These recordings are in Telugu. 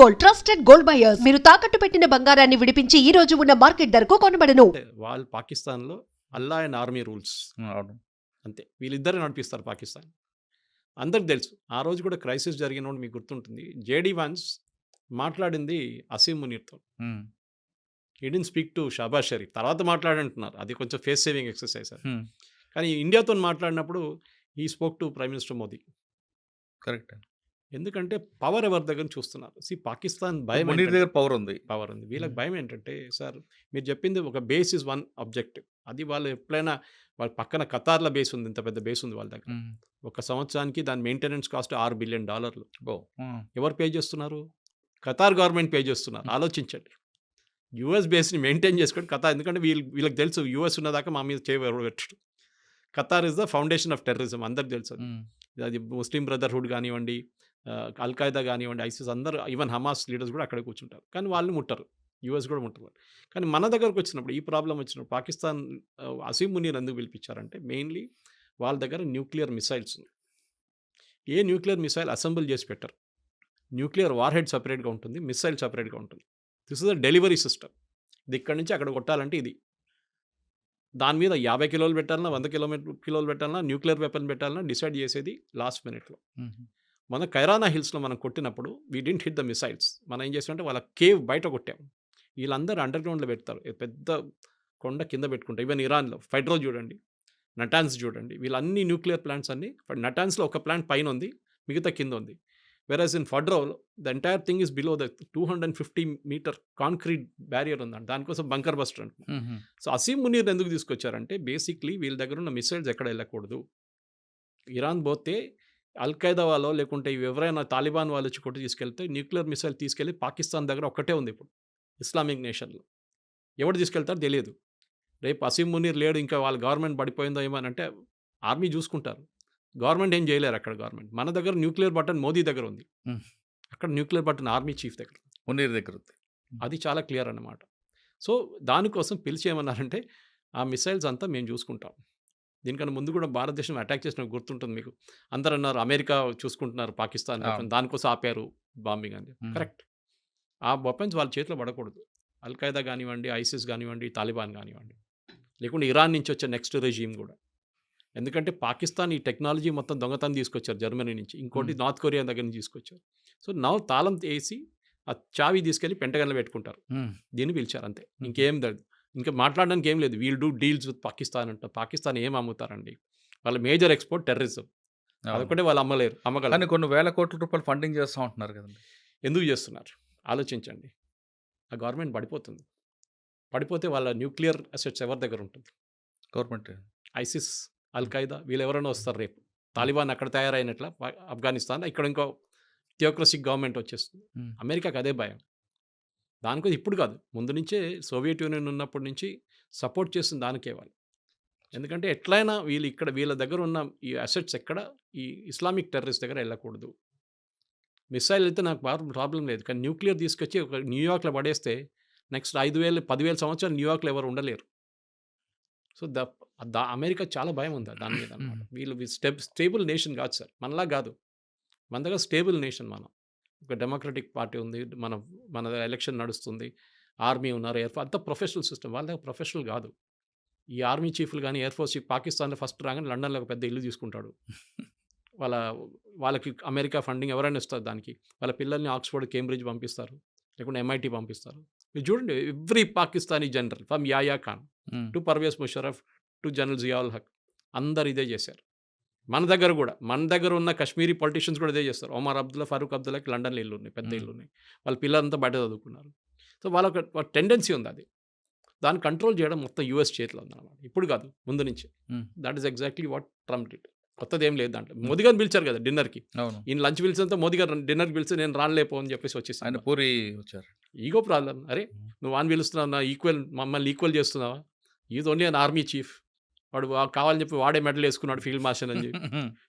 గోల్డ్ ట్రస్టెడ్ గోల్డ్ బయర్స్ మీరు తాకట్టు పెట్టిన బంగారాన్ని విడిపించి ఈ రోజు ఉన్న మార్కెట్ ధరకు కొనబడను. వాళ్ళు పాకిస్తాన్లో అల్లా అండ్ ఆర్మీ రూల్స్. అంతే. వీళ్ళిద్దరే నడిపిస్తారు పాకిస్తాన్. అందరికి తెలుసు. ఆ రోజు కూడా క్రైసిస్ జరిగినప్పుడు మీకు గుర్తుంటుంది. జేడీ వాన్స్ మాట్లాడింది Asim మునీర్తో. He didn't speak to Shahbaz Sharif. తర్వాత మాట్లాడంటున్నారు. అది కొంచెం ఫేస్ సేవింగ్ ఎక్సర్సైజ్ కానీ ఇండియాతో మాట్లాడినప్పుడు he spoke to prime minister Modi correct ఎందుకంటే పవర్ ఎవరి దగ్గర చూస్తున్నారు? సి పాకిస్తాన్ భయం దగ్గర పవర్ ఉంది. పవర్ ఉంది. వీళ్ళకి. భయం ఏంటంటే సార్ మీరు చెప్పింది ఒక బేస్ ఇస్ వన్ ఆబ్జెక్టివ్ అది వాళ్ళు ఎప్పుడైనా వాళ్ళ పక్కన కతార్ల బేస్ ఉంది. ఇంత పెద్ద బేస్ ఉంది వాళ్ళ దగ్గర. ఒక సంవత్సరానికి దాని మెయింటెనెన్స్ కాస్ట్ ఆరు బిలియన్ డాలర్లు. ఓ, ఎవరు పే చేస్తున్నారు? ఖతార్ గవర్నమెంట్ పే చేస్తున్నారు. ఆలోచించండి. యూఎస్ బేస్ని మెయింటైన్ చేసుకోండి ఖతార్ ఎందుకంటే వీళ్ళు వీళ్ళకి తెలుసు యూఎస్ ఉన్నదాకా మా మీద చేయబెట్టడు Qatar is the foundation of terrorism. అందరికి తెలుసు అది ముస్లిం బ్రదర్హుడ్ కానివ్వండి అల్ఖాయిదా కానివ్వండి ఐసిస్ అందరూ ఈవెన్ హమాస్ లీడర్స్ కూడా అక్కడే కూర్చుంటారు. కానీ వాళ్ళు ముట్టరు. యూఎస్ కూడా ముట్టరు కానీ మన దగ్గరకు వచ్చినప్పుడు ఈ ప్రాబ్లం వచ్చినప్పుడు పాకిస్తాన్ అసీమ్ అసీం మునీర్ ఎందుకు పిలిపించారంటే మెయిన్లీ వాళ్ళ దగ్గర న్యూక్లియర్ మిసైల్స్ ఉన్నాయి. ఏ న్యూక్లియర్ మిసైల్ అసెంబుల్ చేసి పెట్టరు. న్యూక్లియర్ వార్ హెడ్ సపరేట్గా ఉంటుంది మిసైల్ సపరేట్గా ఉంటుంది. This is the delivery system. ఇది ఇక్కడి నుంచి అక్కడ కొట్టాలంటే ఇది. దాని మీద యాభై కిలోలు పెట్టాలన్నా వంద కిలోమీటర్ కిలోలు పెట్టాలన్నా న్యూక్లియర్ వెపన్ పెట్టాలన్నా డిసైడ్ చేసేది లాస్ట్ మినిట్లో. మన కైరానా హిల్స్లో మనం కొట్టినప్పుడు we didn't hit the missiles. మనం ఏం చేసామంటే వాళ్ళ కేవ్ బయట కొట్టాం. వీళ్ళందరూ అండర్ గ్రౌండ్లో పెడతారు పెద్ద కొండ కింద పెట్టుకుంటారు. ఈవెన్ ఇరాన్లో ఫైడ్రో చూడండి నటాన్స్ చూడండి వీళ్ళన్ని న్యూక్లియర్ ప్లాంట్స్ అన్ని నటాన్స్లో ఒక ప్లాంట్ పైన ఉంది మిగతా కింద ఉంది. Whereas in ఫడ్రో the entire thing is below the two hundred and fifty metre concrete barrier ఉందండి దానికోసం బంకర్ బస్టర్ అంటున్నాం సో అసీం మునీర్ ఎందుకు తీసుకొచ్చారంటే బేసిక్లీ వీళ్ళ దగ్గర ఉన్న మిసైల్స్ ఎక్కడ వెళ్ళకూడదు. ఇరాన్ పోతే అల్ఖైదా వాళ్ళు లేకుంటే ఇవి ఎవరైనా తాలిబాన్ వాళ్ళు వచ్చి కొట్టి తీసుకెళ్తే న్యూక్లియర్ మిసైల్ తీసుకెళ్ళి పాకిస్తాన్ దగ్గర ఒక్కటే ఉంది ఇప్పుడు ఇస్లామిక్ నేషన్లో. ఎవరు తీసుకెళ్తారో తెలియదు. రేపు అసీం మునీర్ లేడు ఇంకా వాళ్ళ గవర్నమెంట్ పడిపోయిందో ఏమని అంటే ఆర్మీ చూసుకుంటారు. గవర్నమెంట్ ఏం చేయలేరు అక్కడ గవర్నమెంట్. మన దగ్గర న్యూక్లియర్ బటన్ మోదీ దగ్గర ఉంది. అక్కడ న్యూక్లియర్ బటన్ ఆర్మీ చీఫ్ దగ్గర మునీర్ దగ్గర ఉంది. అది చాలా క్లియర్ అన్నమాట. సో దానికోసం పిలిచి ఏమన్నారంటే ఆ మిసైల్స్ అంతా మేము చూసుకుంటాం. దీనికన్నా ముందు కూడా భారతదేశం అటాక్ చేసిన గుర్తుంటుంది మీకు. అందరు అన్నారు అమెరికా చూసుకుంటున్నారు పాకిస్తాన్. దానికోసం ఆపారు బాంబింగ్ అని. కరెక్ట్. ఆ వెపన్స్ వాళ్ళ చేతిలో పడకూడదు. అల్ఖైదా కానివ్వండి ఐసిస్ కానివ్వండి తాలిబాన్ కానివ్వండి. లేకుంటే ఇరాన్ నుంచి వచ్చే నెక్స్ట్ రెజీమ్ కూడా. ఎందుకంటే పాకిస్తాన్ ఈ టెక్నాలజీ మొత్తం దొంగతనం తీసుకొచ్చారు జర్మనీ నుంచి. ఇంకోటి. నార్త్ కొరియా దగ్గర నుంచి తీసుకొచ్చారు. సో నవ్ తాళం వేసి ఆ చావి తీసుకెళ్ళి పెంటగన్లో పెట్టుకుంటారు. దీన్ని పిలిచారు అంతే. ఇంకేం ఇంకా మాట్లాడడానికి ఏం లేదు. We'll do deals with Pakistan అంట. పాకిస్తాన్ ఏం అమ్ముతారండి? వాళ్ళ మేజర్ ఎక్స్పోర్ట్ టెర్రరిజం. అదొకటే వాళ్ళు అమ్మలేరు కానీ అమ్మగలరు కొన్ని వేల కోట్ల రూపాయలు ఫండింగ్ చేస్తూ ఉంటున్నారు కదండి. ఎందుకు చేస్తున్నారు? ఆలోచించండి. ఆ గవర్నమెంట్ పడిపోతుంది. పడిపోతే వాళ్ళ న్యూక్లియర్ అసెట్స్ ఎవరి దగ్గర ఉంటుంది? గవర్నమెంట్ ఐసిస్ అల్ఖైదా వీళ్ళు ఎవరైనా వస్తారు రేపు. తాలిబాన్ అక్కడ తయారైనట్ల ఆఫ్ఘనిస్తాన్ ఇక్కడ ఇంకో థియోక్రసిక్ గవర్నమెంట్ వచ్చేస్తుంది. అమెరికాకి అదే భయం. దానికోసం ఇప్పుడు కాదు. ముందు నుంచే సోవియట్ యూనియన్ ఉన్నప్పటి నుంచి సపోర్ట్ చేస్తుంది దానికే వాళ్ళు. ఎందుకంటే ఎట్లయినా వీళ్ళు ఇక్కడ వీళ్ళ దగ్గర ఉన్న ఈ అసెట్స్ ఎక్కడ? ఈ ఇస్లామిక్ టెర్రరిస్ట్ దగ్గర వెళ్ళకూడదు. మిసైల్ అయితే నాకు ప్రాబ్లం లేదు. కానీ న్యూక్లియర్ తీసుకొచ్చి ఒక న్యూయార్క్లో పడేస్తే నెక్స్ట్ ఐదు వేలు పదివేల సంవత్సరాలు న్యూయార్క్లో ఎవరు ఉండలేరు. సో ద దా అమెరికా చాలా భయం ఉంది దాని మీద అన్నమాట. వీళ్ళు స్టెబ్ స్టేబుల్ నేషన్ కాదు సార్. మనలా కాదు. మన దగ్గర స్టేబుల్ నేషన్ మనం. ఒక డెమోక్రటిక్ పార్టీ ఉంది మన మన ఎలక్షన్ నడుస్తుంది ఆర్మీ ఉన్నారు ఎయిర్ ఫోర్స్ అంతా ప్రొఫెషనల్ సిస్టమ్ వాళ్ళ దగ్గర ప్రొఫెషనల్ కాదు. ఈ ఆర్మీ చీఫ్లు కానీ ఎయిర్ ఫోర్స్ చీఫ్ పాకిస్తాన్లో ఫస్ట్ రాగానే లండన్లో ఒక పెద్ద ఇల్లు తీసుకుంటాడు. వాళ్ళ వాళ్ళకి అమెరికా ఫండింగ్ ఎవరైనా ఇస్తారు దానికి వాళ్ళ పిల్లల్ని ఆక్స్ఫర్డ్ కేంబ్రిడ్జ్ పంపిస్తారు లేకుంటే ఎంఐటి పంపిస్తారు. మీరు చూడండి every Pakistani general from Yahya Khan to Pervez Musharraf to general Zia-ul Haq అందరు ఇదే చేశారు. మన దగ్గర కూడా మన దగ్గర ఉన్న కాశ్మీరీ పొలిటీషియన్స్ కూడా ఇదే చేస్తారు. ఒమర్ అబ్దుల్లా ఫరూక్ అబ్దుల్లాకి లండన్లో ఇల్లు ఉన్నాయి పెద్ద. ఇల్లు ఉన్నాయి వాళ్ళ పిల్లలంతా బయట చదువుకున్నారు. సో వాళ్ళకి టెండెన్సీ ఉంది అది. దాన్ని కంట్రోల్ చేయడం మొత్తం యూఎస్ చేతిలో ఉందన్నమాట. ఇప్పుడు కాదు ముందు నుంచి. That is exactly what Trump did కొత్తది ఏం లేదు దాంట్లో. మోదీ గారిని పిలిచారు కదా డిన్నర్కి ఈయన లంచ్ పిలిచినంత మోదీ గారు డిన్నర్కి పిలిచి నేను రానులేపో అని చెప్పేసి వచ్చేసి ఆయన పూరి వచ్చారు. ఈగో ప్రాబ్లం అరే. నువ్వు వాన్ పిలుస్తున్నావు నా ఈక్వల్ మమ్మల్ని ఈక్వల్ చేస్తున్నావా? Is only an army chief వాడు కావాలని చెప్పి వాడే మెడల్ వేసుకున్నాడు ఫీల్డ్ మార్షల్ అని చెప్పి.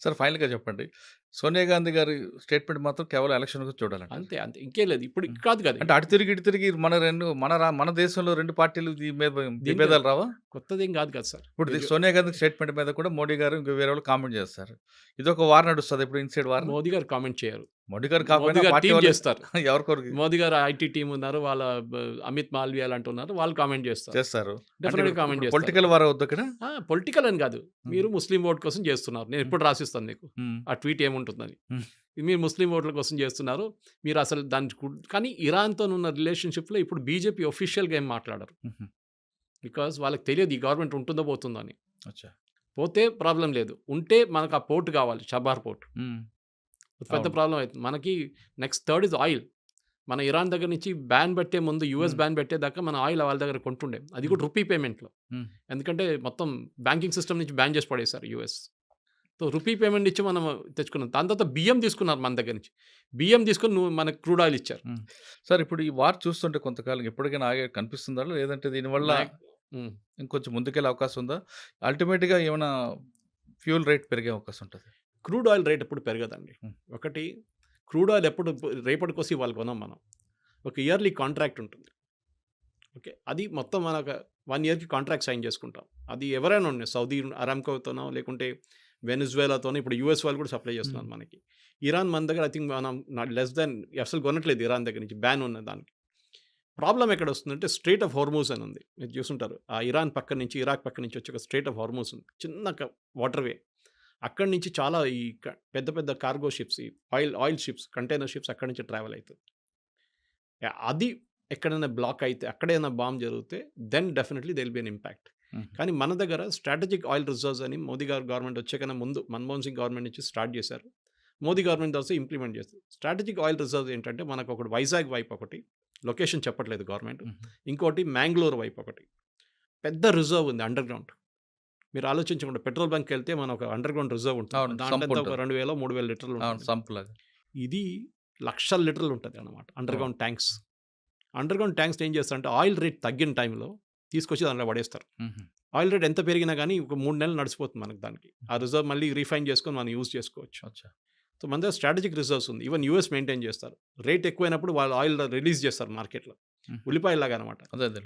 సార్ ఫైనల్గా చెప్పండి. సోనియా గాంధీ గారి స్టేట్మెంట్ మాత్రం కేవలం ఎలక్షన్ చూడాలంట అంతే అంతే. ఇంకేం లేదు. ఇప్పుడు కాదు కదా అంటే అటు తిరిగి ఇటు తిరిగి మన రెండు మన రా- మన దేశంలో రెండు పార్టీలు విభేదాలు రావా? కొత్తదేం కాదు కదా సార్. ఇప్పుడు సోనియా గాంధీ స్టేట్మెంట్ మీద కూడా మోడీ గారు ఇంకా వేరే వాళ్ళు కామెంట్ చేస్తారు. ఇది ఒక వార్ నడుస్తుంది. ఇప్పుడు ఇన్సైడ్ వార్. మోదీ గారు కామెంట్ చేయరు. మోడీ గారు కాకపోయినా చేస్తారు. ఎవరికొరికి? మోదీ గారు ఐటీ టీం ఉన్నారు వాళ్ళ అమిత్ మాల్వియా లాంటి ఉన్నారు వాళ్ళు కామెంట్ చేస్తారు. చేస్తారు. డెఫినెట్ కామెంట్ చేస్తారు. పొలిటికల్ వార్ ఇక్కడ? పొలిటికల్ అని కాదు. మీరు ముస్లిం ఓట్ కోసం చేస్తున్నారు. నేను ఎప్పుడు రాసిస్తాను నీకు ఆ ట్వీట్ ఏముంటుందని. మీరు ముస్లిం ఓట్ల కోసం చేస్తున్నారు. మీరు అసలు దాని కానీ ఇరాన్తో ఉన్న రిలేషన్షిప్లో ఇప్పుడు బీజేపీ ఒఫీషియల్గా ఏం మాట్లాడరు? బికాజ్ వాళ్ళకి తెలియదు ఈ గవర్నమెంట్ ఉంటుందో పోతుందో అని. పోతే ప్రాబ్లం లేదు. ఉంటే మనకు ఆ పోర్ట్ కావాలి షబార్ పోర్ట్. పెద్ద. ప్రాబ్లం అవుతుంది మనకి నెక్స్ట్ థర్డ్ ఇస్ ఆయిల్. మన ఇరాన్ దగ్గర నుంచి బ్యాన్ పెట్టే ముందు యూఎస్. బ్యాన్ పెట్టేదాకా మన ఆయిల్ వాళ్ళ దగ్గర కొంటుండే. అది కూడా రూపీ పేమెంట్లో. ఎందుకంటే మొత్తం బ్యాంకింగ్ సిస్టమ్ నుంచి బ్యాన్ చేసి పడేశారు యూఎస్. సో రూపీ పేమెంట్ ఇచ్చి మనం తెచ్చుకున్నాం. దాని తర్వాత బియ్యం తీసుకున్నారు మన దగ్గర నుంచి. బియ్యం తీసుకుని నువ్వు మనకు క్రూడ్ ఆయిల్ ఇచ్చారు. సార్ ఇప్పుడు ఈ వార్ చూస్తుంటే కొంతకాలం ఎప్పటికైనా ఆగే కనిపిస్తుందా? లేదంటే దీనివల్ల. ఇంకొంచెం ముందుకెళ్ళే అవకాశం ఉందా? అల్టిమేట్గా ఏమైనా ఫ్యూల్ రేట్ పెరిగే అవకాశం ఉంటుంది. క్రూడ్ ఆయిల్ రేట్ ఎప్పుడు పెరగదండి. ఒకటి క్రూడ్ ఆయిల్ ఎప్పుడు రేపటి కోసం ఇవాళ కొనాం మనం. ఒక ఇయర్లీ కాంట్రాక్ట్ ఉంటుంది. ఓకే? అది మొత్తం మన ఒక వన్ ఇయర్కి కాంట్రాక్ట్ సైన్ చేసుకుంటాం. అది ఎవరైనా ఉన్నాయి సౌదీ అరామ్కోతోనో లేకుంటే వెనిజువేలాతోనో ఇప్పుడు యూఎస్ వాళ్ళు కూడా సప్లై చేస్తున్నారు. మనకి. ఇరాన్ మన దగ్గర ఐ థింక్ మనం లెస్ దాన్ అసలు కొనట్లేదు ఇరాన్ దగ్గర నుంచి బ్యాన్ ఉన్న దానికి. ప్రాబ్లం ఎక్కడ వస్తుందంటే స్ట్రేట్ ఆఫ్ హార్మోస్ అని ఉంది. మీరు చూసుంటారు. ఆ ఇరాన్ పక్క నుంచి ఇరాక్ పక్క నుంచి వచ్చే ఒక స్ట్రేట్ ఆఫ్ హార్మోస్ ఉంది. చిన్న వాటర్వే. అక్కడి నుంచి చాలా ఈ పెద్ద పెద్ద కార్గో షిప్స్ ఈ oil oil ships container ships అక్కడి నుంచి ట్రావెల్ అవుతుంది అది ఎక్కడైనా బ్లాక్ అయితే అక్కడైనా బాంబ్ జరిగితే then definitely there'll be an impact. కానీ మన దగ్గర స్ట్రాటజిక్ ఆయిల్ రిజర్వ్స్ అని మోదీ గారు గవర్నమెంట్ వచ్చే కన్నా ముందు మన్మోహన్ సింగ్ గవర్నమెంట్ నుంచి స్టార్ట్ చేశారు. మోదీ గవర్నమెంట్ తర్వాత ఇంప్లిమెంట్ చేస్తారు. స్ట్రాటజిక్ ఆయిల్ రిజర్వ్స్ ఏంటంటే మనకు ఒకటి వైజాగ్ వైపు ఒకటి లొకేషన్ చెప్పట్లేదు గవర్నమెంట్. ఇంకోటి మ్యాంగ్లూర్ వైపు ఒకటి. పెద్ద రిజర్వ్ ఉంది అండర్ గ్రౌండ్ మీరు ఆలోచించకుండా పెట్రోల్ బంక్ వెళ్తే మన ఒక అండర్ గ్రౌండ్ రిజర్వ్ ఉంటుంది. దాంట్లో ఒక. రెండు వేల మూడు వేల లీటర్లు. సంపులాగా. ఇది లక్షల లీటర్లు ఉంటుంది అనమాట underground tanks. Underground tanks ఏం చేస్తారంటే ఆయిల్ రేట్ తగ్గిన టైంలో తీసుకొచ్చి దాంట్లో పడేస్తారు. ఆయిల్ రేట్ ఎంత పెరిగినా కానీ ఒక మూడు నెలలు నడిచిపోతుంది మనకు దానికి. ఆ రిజర్వ్ మళ్ళీ రీఫైన్ చేసుకొని మనం యూజ్ చేసుకోవచ్చు. అచ్చా. సో మన దగ్గర స్ట్రాటజిక్ రిజర్వ్స్ ఉంది. ఈవెన్ యూఎస్ మెయింటైన్ చేస్తారు. రేట్ ఎక్కువైనప్పుడు వాళ్ళు ఆయిల్ రిలీజ్ చేస్తారు మార్కెట్లో. ఉల్లిపాయలాగా అనమాట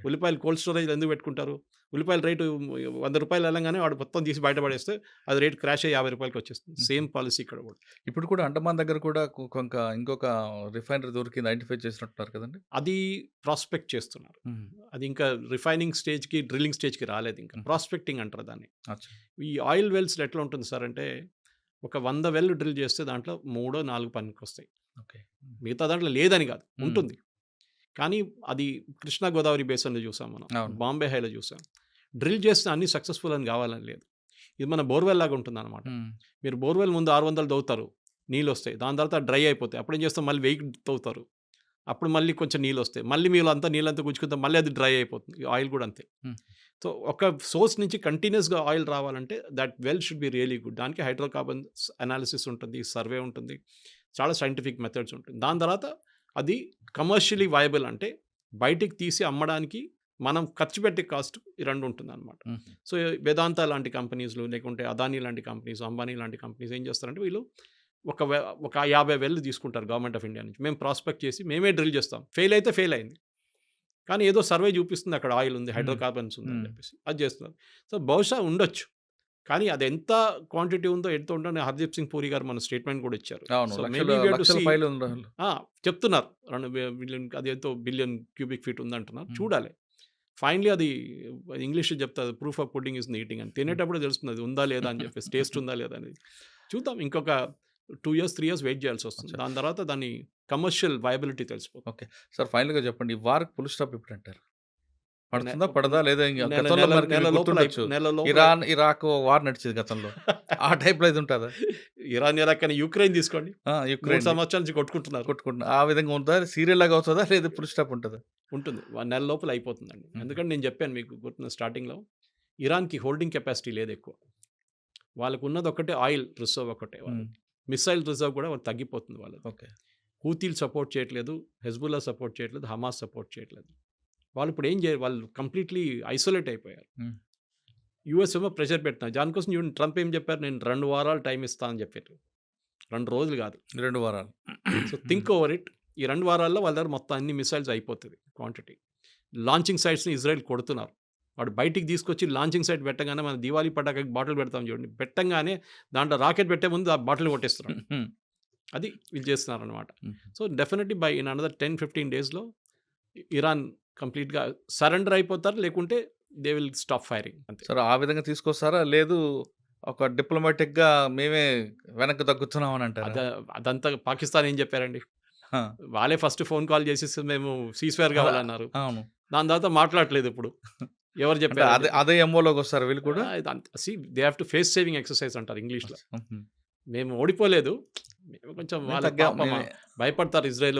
ఉల్లిపాయలు కోల్డ్ స్టోరేజ్ ఎందుకు పెట్టుకుంటారు? ఉల్లిపాయల రేటు వంద రూపాయలు వెళ్ళంగానే వాడు మొత్తం తీసి బయటపడేస్తే అది రేట్ క్రాష్ అయ్యి యాభై రూపాయలకి వచ్చేస్తుంది. సేమ్ పాలసీ ఇక్కడ కూడా. ఇప్పుడు కూడా అండమాన్ దగ్గర కూడా కొ- కొంక ఇంకొక రిఫైనరీ దొరికింది ఐడెంటిఫై చేసినట్టున్నారు కదండి? అది ప్రాస్పెక్ట్ చేస్తున్నారు. అది ఇంకా రిఫైనింగ్ స్టేజ్కి డ్రిల్లింగ్ స్టేజ్కి రాలేదు ఇంకా. ప్రాస్పెక్టింగ్ అంటారు దాన్ని. ఈ ఆయిల్ వెల్స్ ఎట్లా ఉంటుంది సార్ అంటే ఒక వంద వెల్ డ్రిల్ చేస్తే దాంట్లో మూడో నాలుగు పనికి వస్తాయి ఓకే. మిగతా దాంట్లో లేదని కాదు. ఉంటుంది. కానీ అది కృష్ణా గోదావరి బేసన్లో చూసాం మనం. బాంబే హైలో చూసాం. డ్రిల్ చేస్తే అన్ని సక్సెస్ఫుల్ అని కావాలని లేదు. ఇది మన బోర్వెల్ లాగా ఉంటుంది అనమాట మీరు బోర్వెల్ ముందు ఆరు వందలు తవ్వుతారు నీళ్ళు వస్తాయి. దాని తర్వాత డ్రై అయిపోతాయి. అప్పుడు ఏం చేస్తాం? మళ్ళీ వెయ్యి తవ్వుతారు. అప్పుడు మళ్ళీ కొంచెం నీళ్ళు వస్తాయి. మళ్ళీ మీరు అంతా నీళ్ళంతా గుంజుకుంటాం మళ్ళీ అది డ్రై అయిపోతుంది. ఆయిల్ కూడా అంతే. సో ఒక సోర్స్ నుంచి కంటిన్యూస్గా ఆయిల్ రావాలంటే that well should be really good. దానికి హైడ్రోకార్బన్ అనాలిసిస్ ఉంటుంది. సర్వే ఉంటుంది. చాలా సైంటిఫిక్ మెథడ్స్ ఉంటుంది. దాని తర్వాత అది కమర్షియలీ వయబుల్ అంటే బయటికి తీసి అమ్మడానికి మనం ఖర్చు పెట్టే కాస్ట్ ఈ రెండు ఉంటుంది అనమాట సో వేదాంత లాంటి కంపెనీస్లు లేకుంటే అదానీ లాంటి కంపెనీస్ అంబానీ లాంటి కంపెనీస్ ఏం చేస్తారంటే వీళ్ళు ఒక ఒక యాభై వేలు తీసుకుంటారు గవర్నమెంట్ ఆఫ్ ఇండియా నుంచి. మేము ప్రాస్పెక్ట్ చేసి మేమే డ్రిల్ చేస్తాం. ఫెయిల్ అయితే ఫెయిల్ అయింది. కానీ ఏదో సర్వే చూపిస్తుంది అక్కడ ఆయిల్ ఉంది హైడ్రోకార్బన్స్ ఉంది అని. చెప్పేసి. అది చేస్తున్నారు. సో బహుశా ఉండొచ్చు. కానీ అది ఎంత క్వాంటిటీ ఉందో ఎంత ఉంటుందో హర్దీప్ సింగ్ పూరి గారు మన స్టేట్మెంట్ కూడా ఇచ్చారు. చెప్తున్నారు. రెండు బిలియన్ అది ఎంతో బిలియన్ క్యూబిక్ ఫీట్ ఉందంటున్నారు. చూడాలి. ఫైనలీ అది ఇంగ్లీష్ చెప్తారు proof of pudding is eating అని. తినేటప్పుడు తెలుస్తుంది అది ఉందా లేదా? అని చెప్పేసి టేస్ట్ ఉందా లేదా? అనేది. చూద్దాం ఇంకొక two years three years wait చేయాల్సి వస్తుంది. దాని తర్వాత దాని కమర్షియల్ వయబిలిటీ తెలిసిపోతుంది. సార్ ఫైనల్గా చెప్పండి. ఈ పుల్ స్టాప్ ఇప్పుడు అంటారు పడుతుందా పడదా లేదా గతంలో ఇరాన్ ఇరాక్ వార్ నడిచేది గతంలో. ఆ టైప్లో ఇది ఉంటుందా? ఇరాన్ ఇరాక్ అని యుక్రెయిన్ తీసుకోండి. యుక్రెయిన్. సంవత్సరాల నుంచి కొట్టుకుంటున్నారు. కొట్టుకుంటున్నా. ఆ విధంగా ఉంటుందా సీరియల్ లాగా అవుతుందా? లేదా పుల్ స్టాప్ ఉంటుందా? ఉంటుంది. వన్ నెల లోపల అయిపోతుందండి. ఎందుకంటే నేను చెప్పాను మీకు గుర్తున్న స్టార్టింగ్లో ఇరాన్కి హోల్డింగ్ కెపాసిటీ లేదు ఎక్కువ. వాళ్ళకు ఉన్నది ఒకటే ఆయిల్ రిజర్వ్ ఒకటే మిసైల్ రిజర్వ్ కూడా తగ్గిపోతుంది వాళ్ళది. ఓకే. హూతీలు సపోర్ట్ చేయట్లేదు హెజ్బుల్లా సపోర్ట్ చేయట్లేదు హమాస్ సపోర్ట్ చేయట్లేదు. వాళ్ళు ఇప్పుడు ఏం చేయరు వాళ్ళు కంప్లీట్లీ ఐసోలేట్ అయిపోయారు. యూఎస్ ఏమో ప్రెషర్ పెట్టినా దానికోసం చూడండి ట్రంప్ ఏం చెప్పారు? నేను రెండు వారాలు టైం ఇస్తానని చెప్పారు. రెండు రోజులు కాదు. రెండు వారాలు. So think over it. ఈ రెండు వారాల్లో వాళ్ళ దగ్గర మొత్తం అన్ని మిసైల్స్ అయిపోతుంది క్వాంటిటీ. లాంచింగ్ సైట్స్ని ఇజ్రాయెల్ కొడుతున్నారు. వాడు బయటికి తీసుకొచ్చి లాంచింగ్ సైట్ పెట్టగానే మన దివాళీ పటాకకి బాటిల్ పెడతాం చూడండి. పెట్టంగానే దాంట్లో రాకెట్ పెట్టే ముందు ఆ బాటిల్ కొట్టేస్తున్నాం అది వీళ్ళు చేస్తున్నారు అనమాట. So definitely by in another ten fifteen డేస్లో ఇరాన్ కంప్లీట్గా సరెండర్ అయిపోతారు. లేకుంటే దే విల్ స్టాప్ ఫైరింగ్. అంతే. సరే ఆ విధంగా తీసుకొస్తారా? లేదు ఒక డిప్లొమాటిక్గా మేమే వెనక్కి తగ్గుతున్నాం అని అంటారా? అద అదంతా పాకిస్తాన్ ఏం చెప్పారండి? వాళ్ళే ఫస్ట్ ఫోన్ కాల్ చేసేసి మేము సీస్వేర్ కావాలన్నారు. అవును. దాని తర్వాత మాట్లాడలేదు ఇప్పుడు. ఎవరు అంటే చెప్పారు? అదే అదే ఎంఓలోకి వస్తారు వీళ్ళు కూడా? See they have to face saving exercise అంటారు ఇంగ్లీష్లో. ఉహు. మేము. ఓడిపోలేదు. మేము కొంచెం వాళ్ళ తగ్గాం, పాపం మేమే- భయపడతారు ఇజ్రాయెల్